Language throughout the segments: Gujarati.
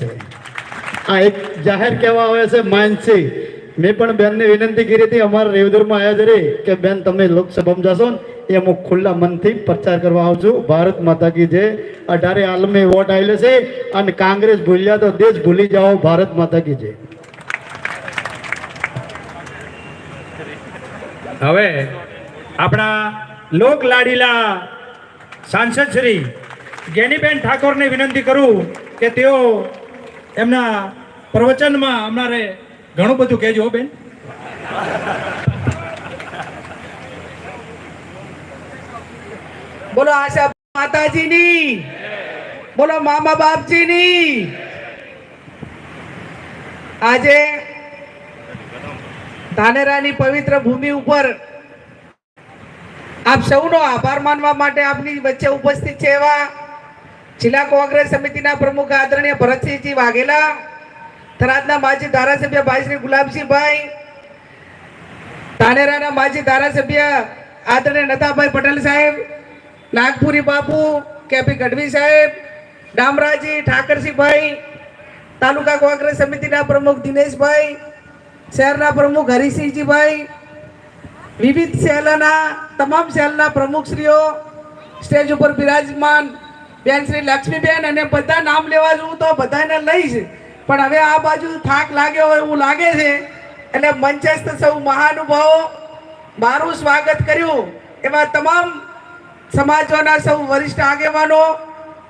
છે. આ એક જાહેર કહેવા આવે છે માનસી મેં પણ બેનને વિનંતી કરી હતી અમારા રેવદરમાં આવ્યા જરી કે બેન તમે લોકસભામાં જશો ને એ અમુક ખુલ્લા મનથી પ્રચાર કરવા આવજો. ભારત માતા કી જય. અઢારે આલમે વોટ આવેલો છે અને કોંગ્રેસ ભૂલ્યા તો દેશ ભૂલી જાઓ. ભારત માતા કી જય. હવે આપણા લોક લાડીલા સાંસદ શ્રી જ્ઞાનીબેન ઠાકોરને વિનંતી કરું કે તેઓ એમના પ્રવચનમાં અમારે ઘણું બધું કહેજો બેન. બોલો આશા માતાજીની. બોલો મામા બાપજીની. આજે ધાનેરાની પવિત્ર ભૂમિ ઉપર આપ સૌનો આભાર માનવા માટે આપની વચ્ચે ઉપસ્થિત છે એવા જિલ્લા કોંગ્રેસ સમિતિના પ્રમુખ આદરણીય ભરતસિંહજી વાઘેલા, થરાદના માજી ધારાસભ્ય ભાઈ શ્રી ગુલાબસિંહભાઈ, ધાનેરાના માજી ધારાસભ્ય આદરણીય નતાભાઈ પટેલ સાહેબ, નાગપુરી બાપુ, કેપી ગઢવી સાહેબ, ડામરાજી ઠાકરસિંહભાઈ, તાલુકા કોંગ્રેસ સમિતિના પ્રમુખ દિનેશભાઈ, શહેરના પ્રમુખ હરિસિંહજીભાઈ વિવિધ સેલના તમામ સેલના પ્રમુખશ્રીઓ, સ્ટેજ ઉપર બિરાજમાન બેન શ્રી લક્ષ્મીબેન અને બધા નામ લેવા જવું તો બધાને લઈશ. પણ હવે આ બાજુ થાક લાગ્યો હોય એવું લાગે છે. એટલે મંચસ્થ સૌ મહાનુભાવો, મારું સ્વાગત કર્યું. એમાં તમામ સમાજોના સૌ વરિષ્ઠ આગેવાનો,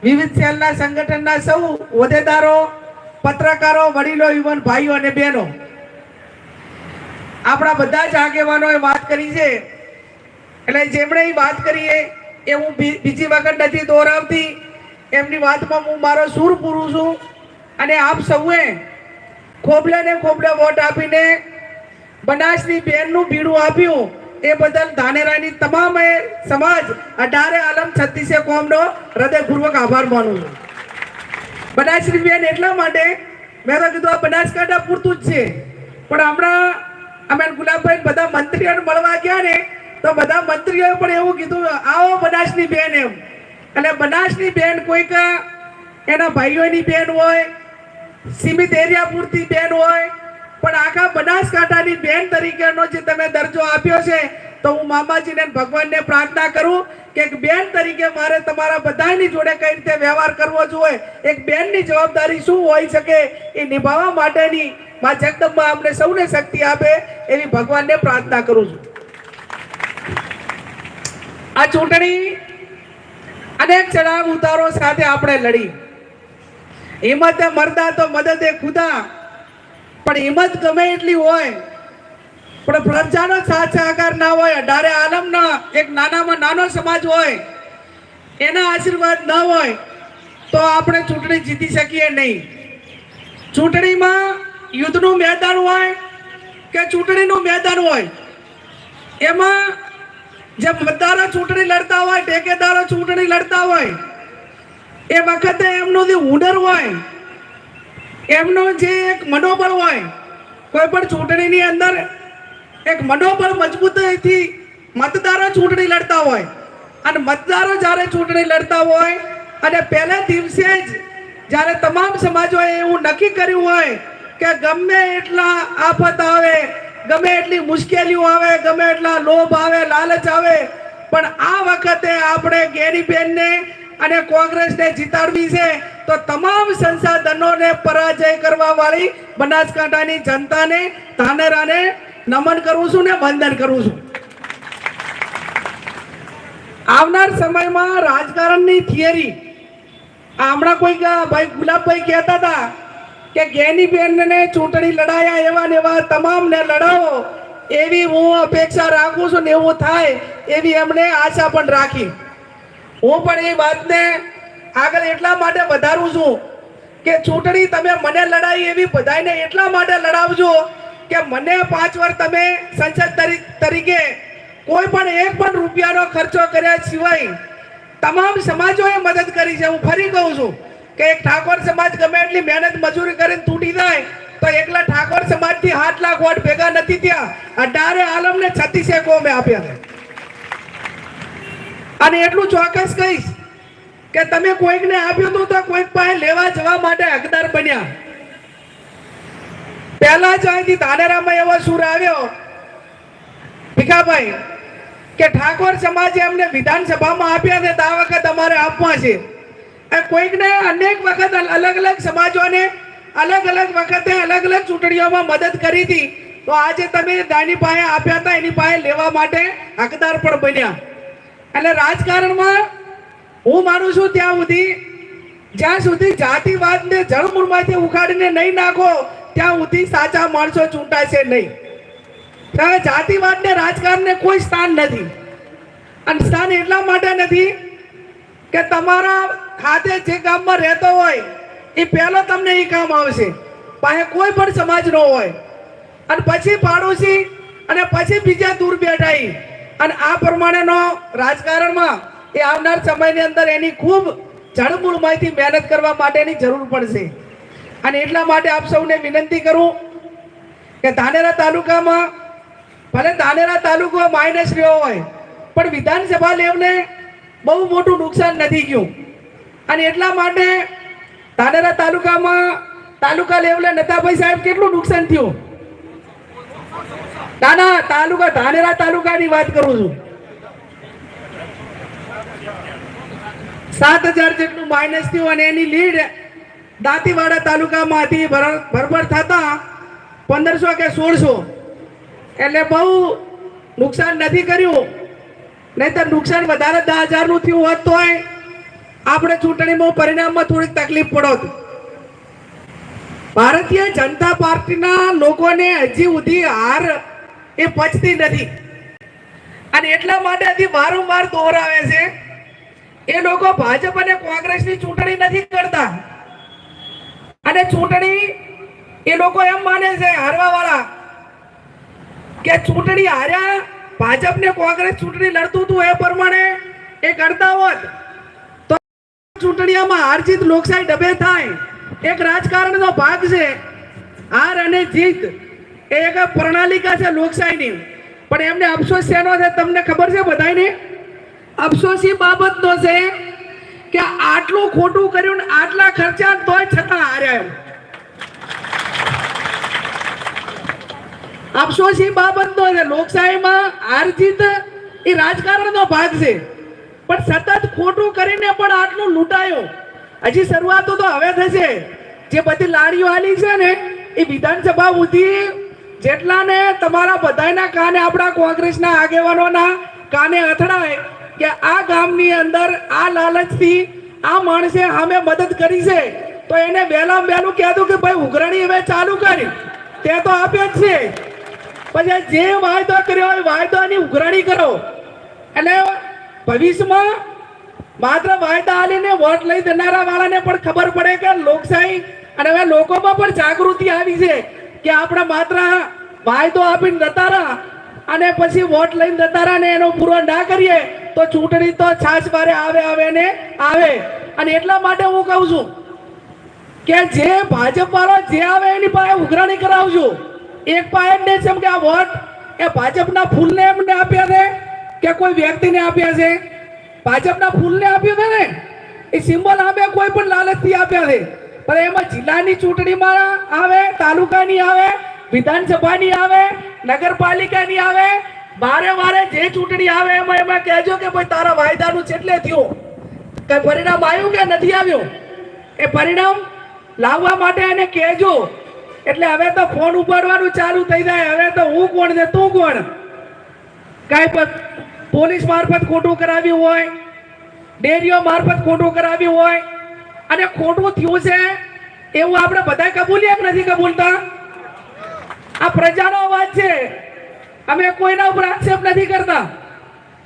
વિવિધ સેલના સંગઠનના સૌ હોદ્દેદારો, પત્રકારો, વડીલો, યુવાન ભાઈઓ અને બહેનો. આપણા બધા જ આગેવાનોએ વાત કરી છે. એટલે જેમણે વાત કરી એ હું બીજી વખત નથી દોહરાવતી એમની વાતમાં હું મારો સૂર પૂરું છું. અને આપ સૌએ ખોબલે ને ખોબલે વોટ આપીને બનાસની બેનનું બીડું આપ્યું. એ બદલ ધાનેરાની તમામ સમાજ અઢારે આલમ છત્તીસે કોમનો હૃદયપૂર્વક આભાર માનું છું. બનાસની બેન એટલા માટે, મેં તો કીધું આ બનાસકાંઠા પૂરતું જ છે. પણ હમણાં અમે ગુલાબભાઈ બધા મંત્રીઓને મળવા ગયા ને તો બધા મંત્રીઓએ પણ એવું કીધું આવો બનાસની બેન એમ. એટલે બનાસની બેન કોઈક એના ભાઈઓની બેન હોય, સીમિત એરિયા પૂરતી બેન હોય, પણ આખા બનાસકાંઠાની બેન તરીકેનો જે તમે દરજ્જો આપ્યો છે, તો હું મામાજીને ભગવાનને પ્રાર્થના કરું કે એક બેન તરીકે મારે તમારા બધાની જોડે કઈ રીતે વ્યવહાર કરવો જોઈએ, એક બેનની જવાબદારી શું હોઈ શકે એ નિભાવવા માટેની મા જગદંબા અમને સૌને શક્તિ આપે એવી ભગવાનને પ્રાર્થના કરું છું. આ ચૂંટણી અનેક ચડાવ ઉતારો સાથે આપણે લડી. હિંમતે મરદા તો મદદ એ ખુદા, પણ હિંમત ગમે એટલી હોય, પણ પ્રજાનો સાથ સહકાર ના હોય, અઢારે આલમનો એક નાનામાં નાનો સમાજ હોય, એના આશીર્વાદ ન હોય, તો આપણે ચૂંટણી જીતી શકીએ નહીં. ચૂંટણીમાં યુદ્ધનું મેદાન હોય કે ચૂંટણીનું મેદાન હોય, એમાં જે મતદારો ચૂંટણી લડતા હોય, ટેકેદારો ચૂંટણી લડતા હોય, એ વખતે એમનો જે હુનર હોય, એમનો જે એક મનોબળ હોય, કોઈ પણ ચૂંટણીની અંદર એક મનોબળ મજબૂતીથી મતદારો ચૂંટણી લડતા હોય. અને મતદારો જ્યારે ચૂંટણી લડતા હોય, અને પહેલા દિવસે જ જ્યારે તમામ સમાજોએ એવું નક્કી કર્યું હોય કે ગમે એટલા આફત આવે ગમે એટલી મુશ્કેલીઓ આવે, ગમે એટલા લોભ આવે, લાલચ આવે, પણ આ વખતે આપણે ગેરીબેનને અને કોંગ્રેસને જીતાડવી છે, તો તમામ સંસાધનોને પરાજય કરવા વાળી બનાસકાંઠાની જનતાને, ધાનેરાને નમન કરું છું ને વંદન કરું છું. આવનાર સમયમાં રાજકારણની થિયરી. હમણાં કોઈ ભાઈ ગુલાબભાઈ કહેતા હતા કે ગેની બેનને ચૂંટણી લડાયા એવા ને એવા તમામને લડાવો. એવી હું અપેક્ષા રાખું છું ને એવું થાય એવી એમણે આશા પણ રાખી. હું પણ એ વાતને આગળ એટલા માટે વધારું છું કે ચૂંટણી તમે મને લડાઈ એવી બધાને એટલા માટે લડાવજો કે મને પાંચ વાર તમે સંસદ તરીકે કોઈ પણ એક પણ રૂપિયાનો ખર્ચો કર્યા સિવાય તમામ સમાજોએ મદદ કરી છે. હું ફરી કહું છું કે એક ઠાકોર સમાજ ગમે એટલી મહેનત મજૂરી કરીને તૂટી જાય, તો એકલા ઠાકોર સમાજથી આઠ લાખ વોટ ભેગા નથી થયા. અઢારે આલમને છત્તીસે કોમે આપ્યા છે. અને એટલું ચોક્કસ કહીશ કે તમે કોઈકને આપ્યું હતું તો કોઈક પાસે લેવા જવા માટે હકદાર બન્યા. પહેલા જ અહીંથી ધાનેરામાં એવો સુર આવ્યો, ભીખાભાઈ, કે ઠાકોર સમાજે એમને વિધાનસભામાં આપ્યા છે, તો આ વખત અમારે આપવા છે. કોઈકને અનેક વખત અલગ અલગ સમાજોને અલગ અલગ વખતે અલગ અલગ ચૂંટણીઓમાં મદદ કરી હતી. તો આજે તમે દાની પાસે આપ્યા હતા, એની પાસે લેવા માટે હકદાર પણ બન્યા. એટલે રાજકારણમાં હું માનું છું ત્યાં સુધી, જ્યાં સુધી જાતિવાદને જળમૂળમાંથી ઉખાડીને નહીં નાખો, ત્યાં સુધી સાચા માણસો ચૂંટાશે નહીં. જાતિવાદને, રાજકારણને કોઈ સ્થાન નથી. અને સ્થાન એટલા માટે નથી કે તમારા ખાતે જે ગામમાં રહેતો હોય એ પહેલો તમને એ કામ આવશે. પાસે કોઈ પણ સમાજનો હોય. અને પછી પાડોશી, અને પછી બીજા દૂર બેઠા અને આ પ્રમાણેનો રાજકારણમાં એ આવનાર સમયની અંદર એની ખૂબ જળમૂળમાંથી મહેનત કરવા માટેની જરૂર પડશે. અને એટલા માટે આપ સૌને વિનંતી કરું કે ધાનેરા તાલુકામાં, ભલે ધાનેરા તાલુકો માઇનસ રહ્યો હોય, પણ વિધાનસભા લેવલે બહુ મોટું નુકસાન નથી ગયું અને એટલા માટે ધાનેરા તાલુકામાં તાલુકા લેવલે નતાભાઈ સાહેબ કેટલું નુકસાન થયું? ના ના તાલુકા, ધાનેરા તાલુકાની વાત કરું છું. સાત હજાર જેટલું માઇનસ થયું અને એની લીડ દાંતીવાડા તાલુકામાંથી ભર- ભરભર થતા પંદરસો કે સોળસો. એટલે બહુ નુકસાન નથી કર્યું. નહીતર નુકસાન વધારે દસ હજારનું થયું હોત તોય આપણે ચૂંટણીમાં પરિણામમાં થોડીક તકલીફ પડો ભારતીય જનતા પાર્ટીના લોકોને હજી સુધી હાર એ પચતી નથી. અને એટલા માટે હજી વારંવાર દોહરાવે છે. એ લોકો ભાજપ અને કોંગ્રેસની ચૂંટણી નથી કરતા. અને ચૂંટણી એ લોકો એમ માને છે હારવા વાળા કે ચૂંટણી હાર્યા, ભાજપ ને કોંગ્રેસ ચૂંટણી લડતું હતું એ પ્રમાણે એ કરતા હોત. ચૂંટણીઓમાં હારજીત લોકશાહી ડબે થાય. એક રાજકારણનો ભાગ છે. હાર અને જીત એ એક પ્રણાલિકા છે લોકશાહીની. પણ એમને અફસોસ શેનો છે તમને ખબર છે બધાને અફસોસ એ બાબતનો છે કે આટલું ખોટું કર્યું ને આટલા ખર્ચા તોય છતાં હાર્યા એમ. અફસોસ એ બાબતનો છે. લોકશાહીમાં હાર જીત એ રાજકારણનો ભાગ છે. પણ સતત ખોટું કરીને પણ આટલું લૂંટાયો. હજી શરૂઆતો તો હવે થશે. જે બધી લાડીઓ આલી છે ને, એ વિધાનસભા સુધી જેટલાને તમારા બધાના કાને આપણા કોંગ્રેસના આગેવાનોના કાને અથડાય કે આ ગામની અંદર આ લાલચથી આ માણસે અમે મદદ કરી છે, તો એને વહેલા વહેલું કહેતું કે ભાઈ ઉઘરાણી હવે ચાલુ કરી. તે તો આપે જ છે. પછી જે વાયદો કર્યો હોય વાયદાની ઉઘરાણી કરો. એટલે ભવિષ્યમાં માત્ર વાયદા આલીને વોટ લઈ દેનારા વાળાને પણ ખબર પડે કે લોકશાહી અને હવે લોકોમાં પણ જાગૃતિ આવી છે કે આપણે માત્ર વાયદો આપીને રહ્યા અને પછી વોટ લઈને રહ્યા ને એનો પૂરો ના કરીએ તો ચૂંટણી તો છાછ બારે આવે આવે ને આવે. અને એટલા માટે હું કહું છું કે જે ભાજપ વાળો જે આવે એની પાસે ઉઘરાણી કરાવજો. એક પાસે ને છે કે આ વોટ એ ભાજપના ફૂલને એમને આપ્યા છે. કે કોઈ વ્યક્તિને આપ્યા છે? ભાજપના ફૂલને આપ્યું છે ને? એ સિમ્બોલ આમે કોઈ પણ લાલચથી આપ્યા છે. પણ એમાં જિલ્લાની ચૂંટણીમાં આવે, તાલુકાની આવે, વિધાનસભાની આવે, નગરપાલિકાની આવે, વારે વારે જે ચૂંટણી આવે એમાં એમાં કહેજો કે ભાઈ તારા વાયદાનું છેટલે થયું. કઈ પરિણામ આવ્યું કે નથી આવ્યું? એ પરિણામ લાવવા માટે એને કહેજો. એટલે હવે તો ફોન ઉપાડવાનું ચાલુ થઈ જાય. હવે તો હું કોણ ને તું કોણ? કાંઈ પણ પોલીસ મારફત ખોટું કરાવ્યું હોય, ડેરીઓ મારફત ખોટું કરાવ્યું હોય, અને ખોટું થયું છે એવું આપણે બધા કબૂલીએ કે નથી કબૂલતા? આ પ્રજાનો અવાજ છે. અમે કોઈના ઉપર આક્ષેપ નથી કરતા.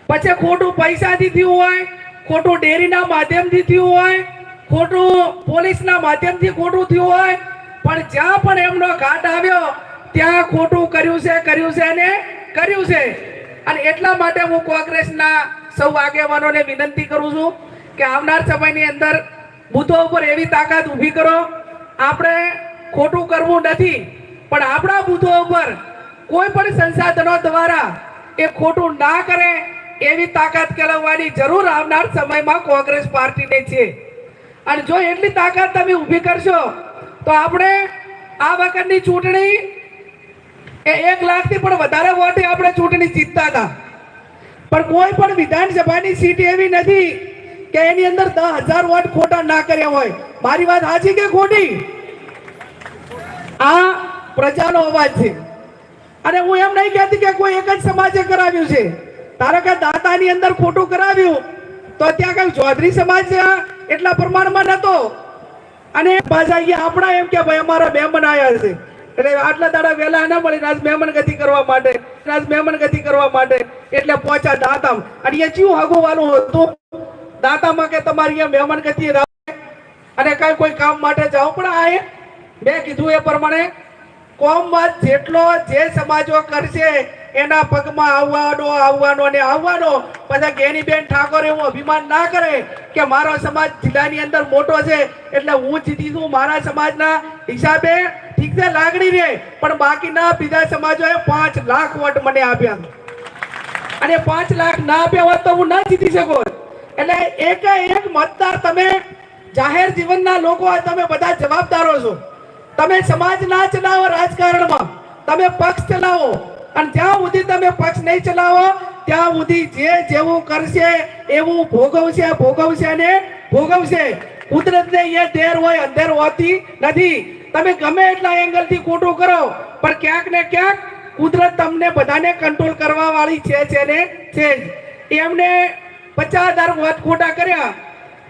પછી ખોટું પૈસાથી થયું હોય, ખોટું ડેરીના માધ્યમથી થયું હોય, ખોટું પોલીસના માધ્યમથી ખોટું થયું હોય, પણ જ્યાં પણ એમનો ઘાટ આવ્યો, ત્યાં ખોટું કર્યું છે કર્યું છે અને કર્યું છે. અને એટલા માટે હું કોંગ્રેસના સૌ આગેવાનોને વિનંતી કરું છું કે આવનાર સમયની અંદર બુથો ઉપર એવી તાકાત ઊભી કરો. આપણે ખોટું કરવું નથી, પણ આપણા બુથો ઉપર કોઈ પણ સંસાધનો દ્વારા એ ખોટું ના કરે એવી તાકાત કેળવવાની જરૂર આવનાર સમયમાં કોંગ્રેસ પાર્ટીને છે. અને જો એટલી તાકાત તમે ઊભી કરશો, તો આપણે આ વખતની ચૂંટણી એ એક લાખથી પણ વધારે વોટે આપણે ચૂંટણી જીતતા હતા પણ કોઈ પણ વિધાનસભાની સીટ એવી નથી કે એની અંદર દસ હજાર વોટ ખોટા ના કર્યા હોય. મારી વાત સાચી કે ખોટી? આ પ્રજાનો અવાજ છે. અને હું એમ નહીં કહેતી કે કોઈ એક જ સમાજે કરાવ્યું છે. ધારો કે દાતાની અંદર ખોટું કરાવ્યું, તો ત્યાં કઈ ચૌધરી સમાજ એટલા પ્રમાણમાં નતો. અને પાછા અહીંયા આપણા એમ કે ભાઈ અમારા બે આવ્યા છે. એટલે આટલા દાડા વહેલા ના મળી આજ મહેમાન ગતિ કરવા માટે, આજ મહેમાન ગતિ કરવા માટે એટલે પહોંચ્યા દાતા અને એ ચિયું હગોવાનું હતું. દાતામાં કે તમારી અહીંયા મહેમાન ગતિ અને કઈ કોઈ કામ માટે જાવ પણ આ મેં કીધું એ પ્રમાણે, કોમમાં જેટલો જે સમાજો કરશે એના પગમાં આવવાનો આવવાનો ને આવવાનો. પછી ગેનીબેન ઠાકોર એવું અભિમાન ના કરે કે મારો સમાજ જિલ્લાની અંદર મોટો છે એટલે હું જીતી છું મારા સમાજના હિસાબે ઠીક છે, લાગણી રે પણ બાકીના બીજા સમાજોએ પાંચ લાખ વોટ મને આપ્યા. અને પાંચ લાખ ના આપ્યા હોત તો હું ના જીતી શકો. એટલે એક એક મતદાર તમે જાહેર જીવનના લોકો તમે બધા જવાબદારો છો. તમે સમાજ ના ચલાવો રાજકારણમાં. તમે પક્ષ ચલાવો. અને જ્યાં સુધી તમે પક્ષ નહીં ચલાવો, ત્યાં સુધી જે જેવું કરશે, એવું ભોગવશે ભોગવશે ને ભોગવશે. કુદરતને એ દેર હોય અંધેર હોતી નથી. તમે ગમે એટલા એંગલથી ખોટું કરો, પણ ક્યાંક ને ક્યાંક કુદરત તમને બધાને કંટ્રોલ કરવા વાળી છે છે ને છે એમને પચાસ હજાર વોટ ખોટા કર્યા,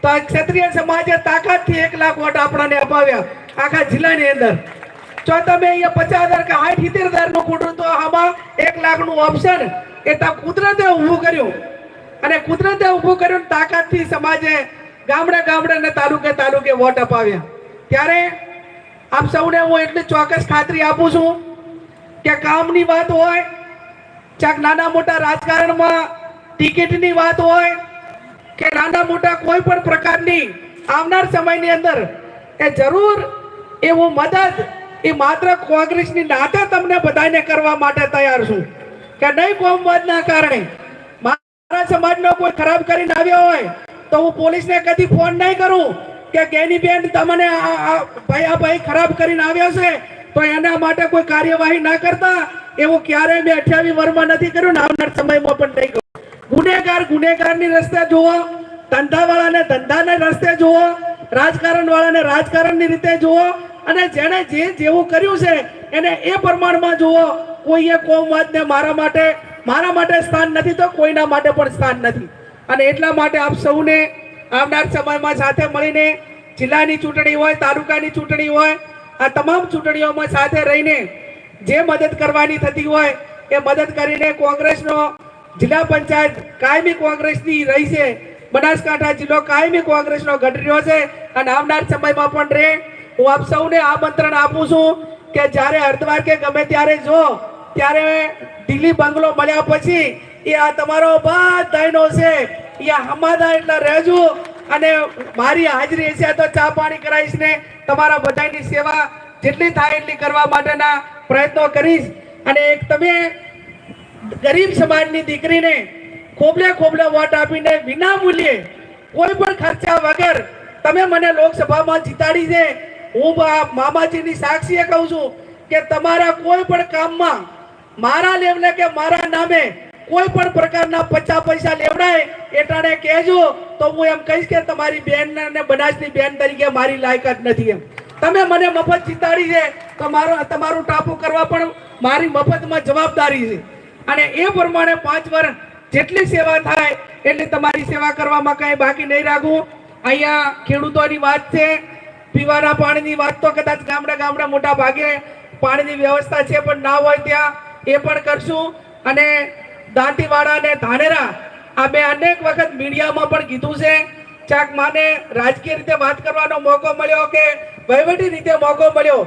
તો આ ક્ષત્રિય સમાજે તાકાતથી એક લાખ વોટ આપણને અપાવ્યા, આખા જિલ્લાની અંદર. જો તમે અહીંયા પચાસ હજાર કે સાઠ, સિત્તેર હજારનું ખોટું તો આમાં એક લાખનું ઓપ્શન એ કુદરતે ઊભું કર્યું. અને કુદરતે ઊભું કર્યું તાકાતથી સમાજે ગામડે ગામડે ને તાલુકે તાલુકે વોટ અપાવ્યા. ત્યારે આપ સૌને હું એટલી ચોક્કસ ખાતરી આપું છું કે કામની વાત હોય ચાક નાના મોટા રાજકારણમાં ટિકિટની વાત હોય, કે નાના મોટા કોઈ પણ પ્રકારની આવનાર સમયની અંદર, એ જરૂર એવું મદદ એ માત્ર કોંગ્રેસની નાતે તમને બધાને કરવા માટે તૈયાર છું. કે નહીં કોમવાદના કારણે? મારા સમાજનો કોઈ ખરાબ કરીને આવ્યો હોય, તો હું પોલીસને કદી ફોન નહીં કરું કે કેની બેન તમને ભાઈ આ ભાઈ ખરાબ કરીને આવ્યો છે, તો એના માટે કોઈ કાર્યવાહી ના કરતા એવું ક્યારેય મેં અઠ્યાવીસ વર્ષમાં નથી કર્યું આવનાર સમયમાં પણ નહીં કરું. ગુનેગાર ગુનેગારની રસ્તે જુઓ, ધંધાવાળાને ધંધાને રસ્તે જુઓ રાજકારણ વાળાને રાજકારણની રીતે જુઓ અને જેણે જે જેવું કર્યું છે એને એ પ્રમાણમાં જુઓ, કોઈએ કોમવાદને મારા માટે મારા માટે સ્થાન નથી તો કોઈના માટે પણ સ્થાન નથી. અને એટલા માટે આપ સૌને આવનાર સમયમાં સાથે મળીને જિલ્લાની ચૂંટણી હોય, તાલુકાની ચૂંટણી હોય, આ તમામ ચૂંટણીઓમાં સાથે રહીને જે મદદ કરવાની થતી હોય એ મદદ કરીને કોંગ્રેસનો જિલ્લા પંચાયત કાયમી કોંગ્રેસની રહી છે બનાસકાંઠા જિલ્લો કાયમી કોંગ્રેસનો ઘટી રહ્યો છે અને આવનાર સમયમાં પણ રહે હું આપ સૌને આમંત્રણ આપું છું કે જ્યારે હરદ્વાર કે ગમે ત્યારે જો, ત્યારે દિલ્હી બંગલો મળ્યા પછી એ આ તમારો બધાનો છે, એ હમાદા એટલે રહેજો અને મારી હાજરી હશે તો ચા પાણી કરાવીશ ને તમારા બધાની સેવા જેટલી થાય એટલી કરવા માટેના પ્રયત્નો કરીશ. અને એક તમે ગરીબ સમાજની દીકરીને ખોબલે ખોબલે વોટ આપીને વિના મૂલ્યે કોઈ પણ ખર્ચા વગર તમે મને લોકસભામાં જીતાડી છે, હું મામાજીની સાક્ષીએ કહું છું કે તમારા કોઈ પણ કામમાં મારા લેવલે કે મારા નામે કોઈ પણ પ્રકારના પચાસ પૈસા લેવડાય એટાણે કહેજો તો હું એમ કહીશ કે તમારી બેન અને બનાસની બેન તરીકે મારી લાયકાત નથી એમ. તમે મને મફત જીતાડી છે તમારો તમારું ટાપુ કરવા પણ મારી મફતમાં જવાબદારી છે. અને એ પ્રમાણે પાંચ વર્ષ જેટલી સેવા થાય એટલી તમારી સેવા કરવામાં કાંઈ બાકી નહીં રાખવું અહીંયા ખેડૂતોની વાત છે, પીવાના પાણીની વાત તો કદાચ ગામડા ગામડા મોટા ભાગે પાણીની વ્યવસ્થા છે પણ ના હોય ત્યાં, એ પણ કરશું. અને દાંતીવાડા અને ધાનેરા, આ મેં અનેક વખત મીડિયામાં પણ કીધું છે. ચાક માને રાજકીય રીતે વાત કરવાનો મોકો મળ્યો કે વહીવટી રીતે મોકો મળ્યો,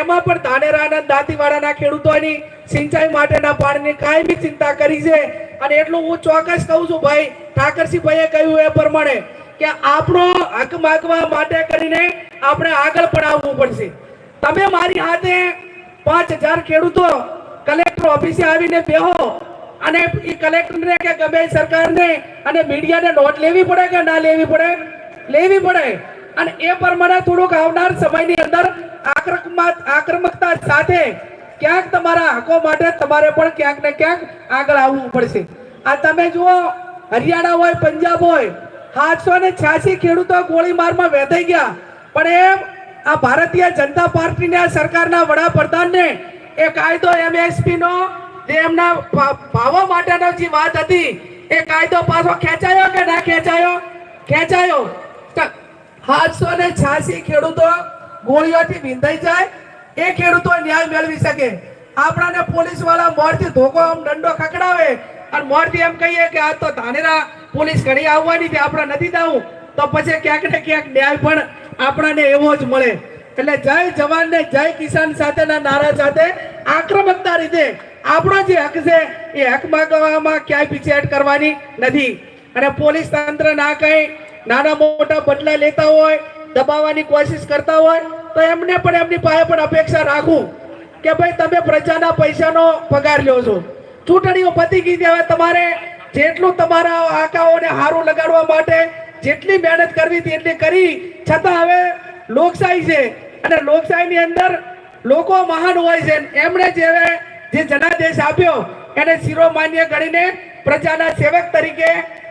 એમાં પણ ધાનેરા અને દાંતીવાડાના ખેડૂતોની સિંચાઈ માટેના પાણીની કાયમી ચિંતા કરી છે. અને એટલું હું ચોક્કસ કહું છું, ભાઈ, ઠાકરસિંહભાઈએ કહ્યું એ પ્રમાણે કે આપણો હક માગવા માટે કરીને આપણે આગળ પણ આવવું પડશે. તમે મારી હાથે પાંચ હજાર ખેડૂતો કલેક્ટર ઓફિસે આવીને બેહો અને એ કલેક્ટરને કે ગમે સરકારને અને મીડિયાને નોટ લેવી પડે કે ના લેવી પડે? લેવી પડે. અને એ પ્રમાણે થોડુંક આવનાર સમયની અંદર આક્રમક આક્રમકતા સાથે ક્યાંક તમારા હકો માટે તમારે પણ ક્યાંક ને ક્યાંક આગળ આવવું પડશે. આ તમે જુઓ, હરિયાણા હોય, પંજાબ હોય, સાતસો ને છ્યાસી ખેડૂતો ગોળીમારમાં વેધાઈ ગયા. પણ એ આ ભારતીય જનતા પાર્ટીના સરકારના વડાપ્રધાનને એ કાયદો એમએસપી નો જે એમના ભાવો માટેનો જે વાત હતી, એ કાયદો પાછો ખેંચાયો કે ના ખેંચાયો? ખેંચાયો. સાતસો ને છ્યાસી ખેડૂતો ગોળીઓથી વિંધાઈ જાય એ ખેડૂતો ન્યાય મેળવી શકે. આપણાને પોલીસવાળા મોરથી ધોકો આમ દંડો ખકડાવે અને મોરથી એમ કહીએ કે આ તો ધાનેરા પોલીસ ઘડી આવવાની છે, આપણે નથી દાવું તો પછી ક્યાંક ને ક્યાંક ન્યાય પણ આપણાને એવો જ મળે. એટલે જય જવાન ને જય કિસાન સાથેના નારા સાથે આક્રમકતા રીતે આપણો જે હક છે, એ હક માગવામાં ક્યાંય પીછેહટ કરવાની નથી. અને પોલીસ તંત્ર ના કઈ નાના મોટા બદલા લેતા હોય, દબાવવાની કોશિશ કરતા હોય તો એમને પણ એમની પાસે પણ અપેક્ષા રાખું કે ભાઈ તમે પ્રજાના પૈસાનો પગાર લ્યો છો. ચૂંટણીઓ પતી ગઈ હવે તમારે જેટલું તમારા આકાઓને હારું લગાડવા માટે જેટલી મહેનત કરવી હતી એટલી કરી. છતાં હવે લોકશાહી છે અને લોકશાહીની અંદર લોકો મહાન હોય છે. એમણે જે જે જનાદેશ આપ્યો, એને શિરોમાન્ય ગણીને પ્રજાના સેવક તરીકે,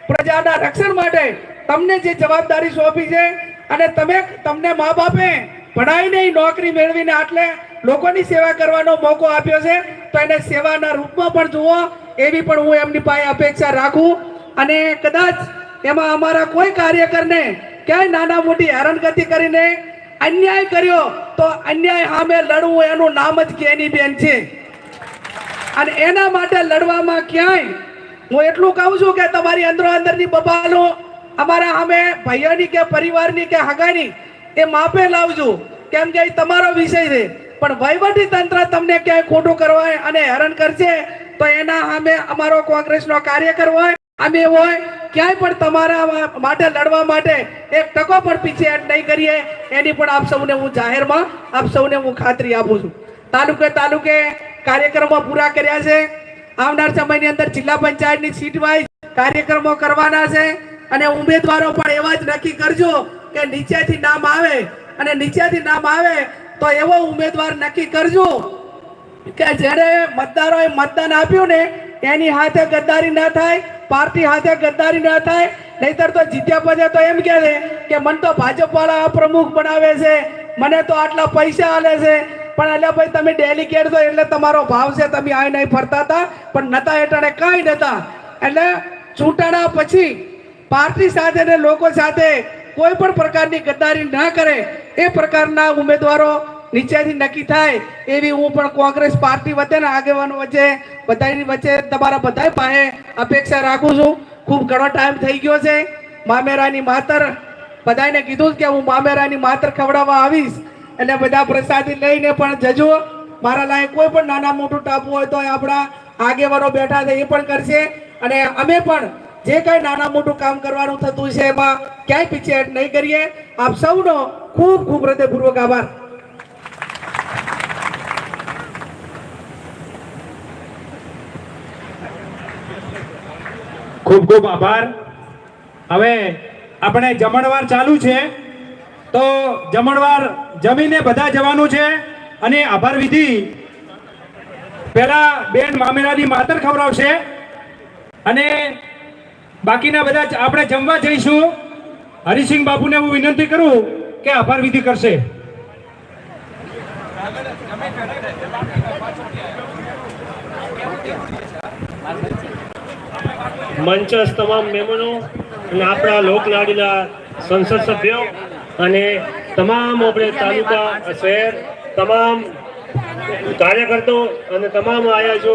પ્રજાના રક્ષણ માટે તમને જે જવાબદારી સોંપી છે અને તમે, તમને મા બાપે ભણાવીને નહીં, નોકરી મેળવીને આટલે લોકોની સેવા કરવાનો મોકો આપ્યો છે, તો એને સેવાના રૂપમાં પણ જુઓ, એવી પણ હું એમની પાસે અપેક્ષા રાખું. અને કદાચ એમાં અમારા કોઈ કાર્યકરને ક્યાંય નાના મોટી હેરાનગતિ કરીને અન્યાય કર્યો, તો અન્યાય સામે લડવું એનું નામ જ કેની બેન છે. અને એના માટે લડવામાં ક્યાંય હું એટલું કહું છું કે તમારી અંદરો અંદરની બબાલો અમારા સામે ભાઈઓની કે પરિવારની કે હગાની એ માપે લાવજો. કેમ કે તમારો વિષય છે. પણ વહીવટી તંત્ર તમને ક્યાંય ખોટું કરવા અને હેરાન કરશે, તો એના સામે અમારો કોંગ્રેસનો કાર્યકર હોય અમે હોય, ક્યાંય પણ તમારા માટે લડવા માટે એક ટકો પણ પીછેહટ નહીં કરીએ. એની પણ આપ સૌને હું જાહેરમાં, આપ સૌને હું ખાતરી આપું છું. તાલુકે તાલુકે કાર્યક્રમો પૂરા કર્યા છે. આવનાર સમયની અંદર જિલ્લા પંચાયતની સીટ વાઇઝ કાર્યક્રમો કરવાના છે. અને ઉમેદવારો પણ એવા જ નક્કી કરજો કે નીચેથી નામ આવે અને નીચેથી નામ આવે તો એવો ઉમેદવાર નક્કી કરજો કે જ્યારે મતદારોએ મતદાન આપ્યું ને એની હાથે ગદ્દારી ના થાય, પાર્ટી હાથે ગદ્દારી ના થાય, નહીતર તો જીત્યા પછી તો એમ કહે છે કે મને તો ભાજપ વાળા પ્રમુખ બનાવે છે, મને તો આટલા પૈસા આલે છે. પણ એટલે ભાઈ, તમે ડેલિકેટ છો એટલે તમારો ભાવ છે, તમે આ નહીં ફરતા હતા, પણ નતા હેઠળે કાંઈ નતા. એટલે ચૂંટણા પછી પાર્ટી સાથે ને લોકો સાથે કોઈ પણ પ્રકારની ગદ્દારી ના કરે, એ પ્રકારના ઉમેદવારો નીચેથી નક્કી થાય, એવી હું પણ કોંગ્રેસ પાર્ટી વચ્ચે ને આગેવાનો વચ્ચે, બધાની વચ્ચે તમારા બધા પાસે અપેક્ષા રાખું છું. ખૂબ ઘણો ટાઈમ થઈ ગયો છે. મામેરાની માતર બધાને કીધું કે હું મામેરાની માતર ખવડાવવા આવીશ એટલે બધા પ્રસાદી લઈને પણ જજો. મારા લાયક કોઈ પણ નાના મોટું ટાપુ હોય તો આપણા આગેવાનો બેઠા છે એ પણ કરશે. અને અમે પણ જે કઈ નાના મોટું કામ કરવાનું થતું છે એમાં ક્યાંય પીછેહટ નહીં કરીએ. આપ સૌનો ખૂબ ખૂબ હૃદયપૂર્વક આભાર. ખૂબ ખૂબ આભાર. હવે આપણે જમણવાર ચાલુ છે. તો જમણવાર જમીને બધા જવાનું છે અને આભાર વિધિ. પહેલા બેન મામેરાની માતર ખવડાવશે અને બાકીના બધા આપણે જમવા જઈશું. હરિસિંહ બાબુને હું વિનંતી કરું કે આભાર વિધિ કરશે. મંચસ તમામ મહેમાનો અને આપણા લોકલાડીલા સંસદ સભ્યો અને તમામ આપણે તાલુકા શહેર, તમામ કાર્યકર્તાઓ અને તમામ આયા છો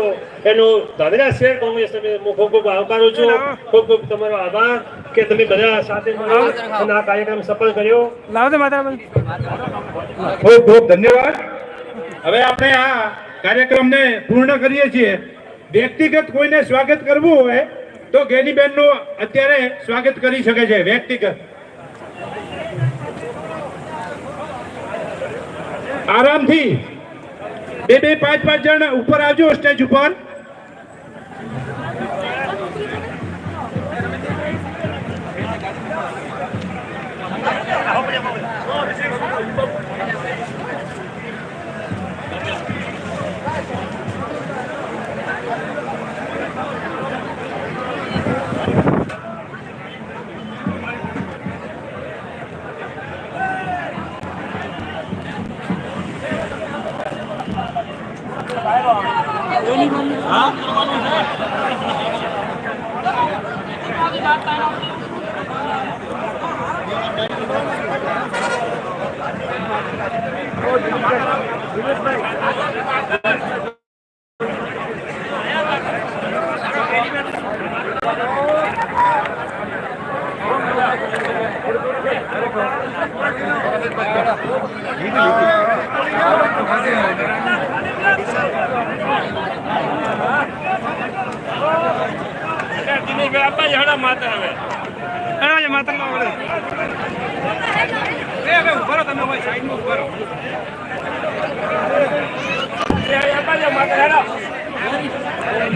એનો ધાનેરા શહેર કોંગ્રેસ તમે હું ખૂબ ખૂબ આવકારું છું. ખૂબ ખૂબ તમારો આભાર કે તમે બધા સાથે મળી અને આ કાર્યક્રમ સફળ કર્યો. ખૂબ ખૂબ ધન્યવાદ. હવે આપણે આ કાર્યક્રમને પૂર્ણ કરીએ છીએ. વ્યક્તિગત કોઈને સ્વાગત કરવું હોય તો ગેનીબેનનું અત્યારે સ્વાગત કરી શકે છે વ્યક્તિગત. આરામથી બે બે પાંચ પાંચ જણ ઉપર આવજો સ્ટેજ ઉપર.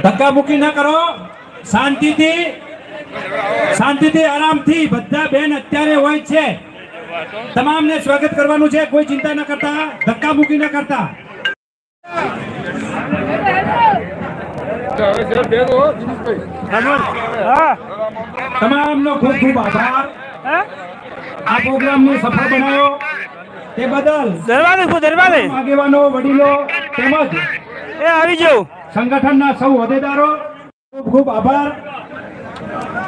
ધક્કામુક્કી ના કરો. શાંતિથી શાંતિથી આરામથી બધા બેન અત્યારે હોય છે. તમામને સ્વાગત કરવાનું છે. કોઈ ચિંતા ન કરતા. ધક્કા મૂકી ન કરતા. તમામનો ખૂબ ખૂબ આભાર. આ પ્રોગ્રામને સફળ બનાવ્યો તે બદલ દરવાજે દરવાજે. આગેવાનો વડીલો તેમજ એ આવી જાવ સંગઠનના સૌ હોદ્દેદારો ખૂબ ખૂબ આભાર.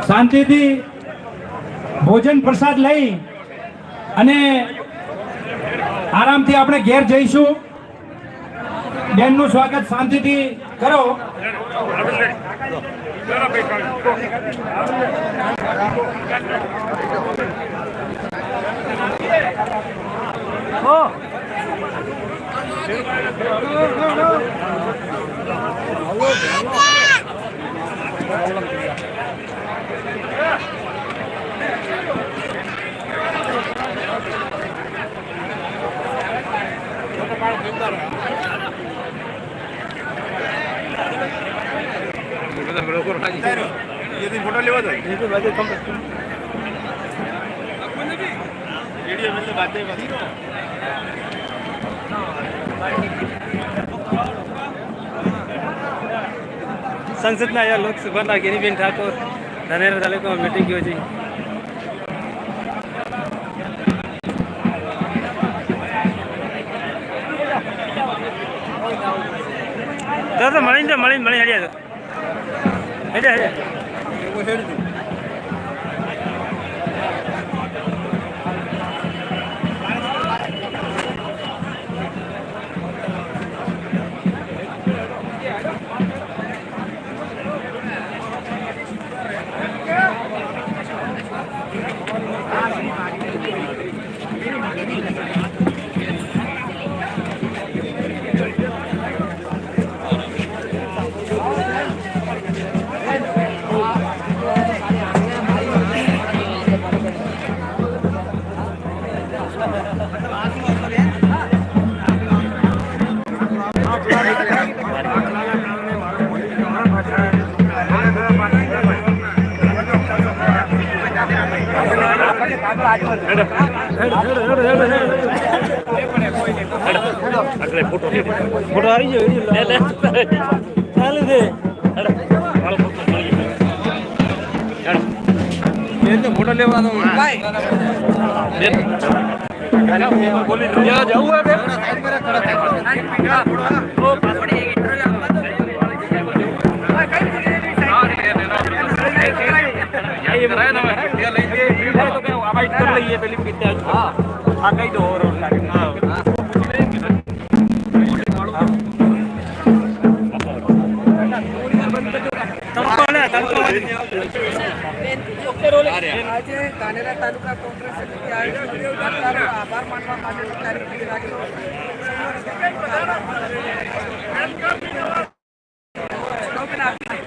શાંતિથી ભોજન પ્રસાદ લઈ અને આરામથી આપણે ઘેર જઈશું. બેનનું સ્વાગત શાંતિથી કરો. 어. फोटो लेवा था ये तो बातें कम रखते हैं अपन ने भी वीडियो में तो बातें बातें સંસદના અહીંયા લોકસભાના ગિરીબેન ઠાકોર, ધાનેરા તાલુકામાં મિટિંગ યોજી તો મળીને તો મળીને મળી હેડ્યા હેડ્યા હેડ્યા ફોટો આવી ગયો ચાલે છે ફોટો લેવાનો આ કઈ દો આજે ધાનેરા તાલુકા કોંગ્રેસ સમિતિ આયોજિત મતદારોનો આભાર માનવા માટે તારીખ રાખેલો સ્લોગન આપ્યું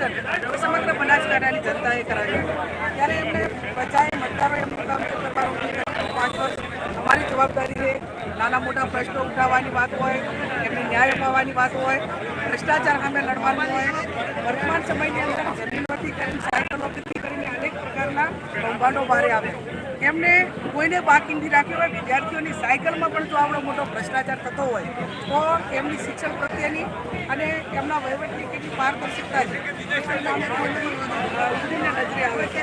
દર્શન સમગ્ર બનાસકાંઠાની જનતાએ કરાવ્યું ત્યારે એમને બચાએ મતદારો એમનું કામ છે તમારું પાંચ વર્ષ અમારી જવાબદારી છે. નાના મોટા પ્રશ્નો ઉઠાવવાની વાત હોય, એમને ન્યાય અપાવવાની વાત હોય, ભ્રષ્ટાચાર સામે લડવાનું હોય. વર્તમાન સમયની અંદર જમીનોથી કરીને સાયકલોથી કરીને અનેક પ્રકારના કૌભાંડો બહાર આવે એમને કોઈને બાકી નથી રાખ્યો હોય, વિદ્યાર્થીઓની સાયકલમાં પણ જો આપણો મોટો ભ્રષ્ટાચાર થતો હોય, તો એમની શિક્ષણ પ્રત્યેની અને એમના વહીવટની કેટલી પારદર્શકતા છે. નજરે આવે છે.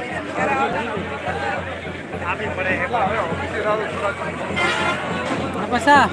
ત્યારે આ પસા